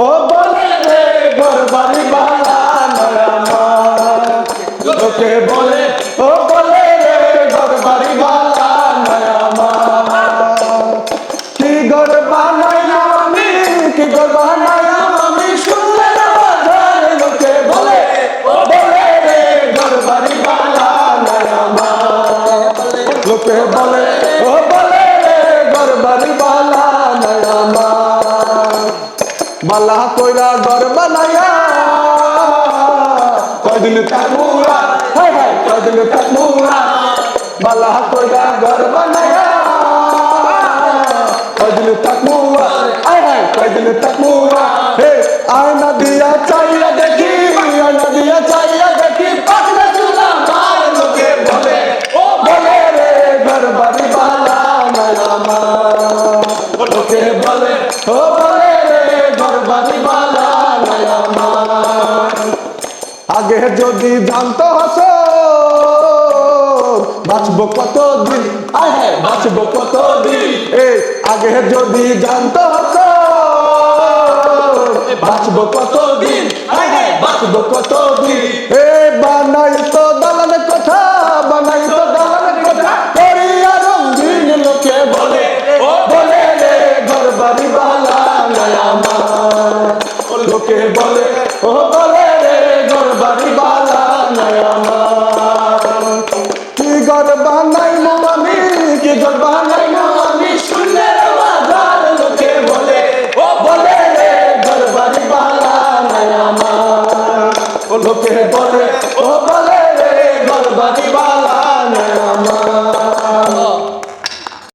ও বলে রে ঘর বাড়ি ও বলে রে ঘর বাড়ি বালা নয় আমার কি ঘর বানাই আমি, কি ঘর বানাই আমি শুনলে না লোকে বলে, ও বলে রে ঘর বাড়ি বালা কইরা ঘর বানায়া কয়দিন থাকবুরা হাই হাই কয়দিন থাকবুরা বালা কইরা ঘর বানায়া কয়দিন থাকবুরা হাই হাই কয়দিন থাকবুরা হে আয়না দিয়া চাইয়া দেখি আয়না দিয়া চাইয়া দেখি পাকনা চুলা মার লোকে বলে ও বলে রে ঘর বাড়ি বালা নাই আমার লোকে বলে ও বলে যদি জানতো হস বাঁচবো কত দিন আয় হ্যাঁ বাঁচবো কত দিন এ আগে যদি জানতো হস বাঁচবো কত দিন আয় হ্যাঁ বাঁচবো কত দিন এ, বানাই তো দালান কথা, বানাই তো দালান কথা। করিয়া রঙিন লোকে বলে, ও বলে রে ঘর বাড়ি বালা নাই আমার। লোকে বলে, ও বলে জবানাই মোয়ামি কি জবানাই মোয়ামি শুনলে বাজার লোকে বলে, ও বলে রে দরবারি বালা আমার। ও লোকে বলে, ও বলে রে দরবারি বালা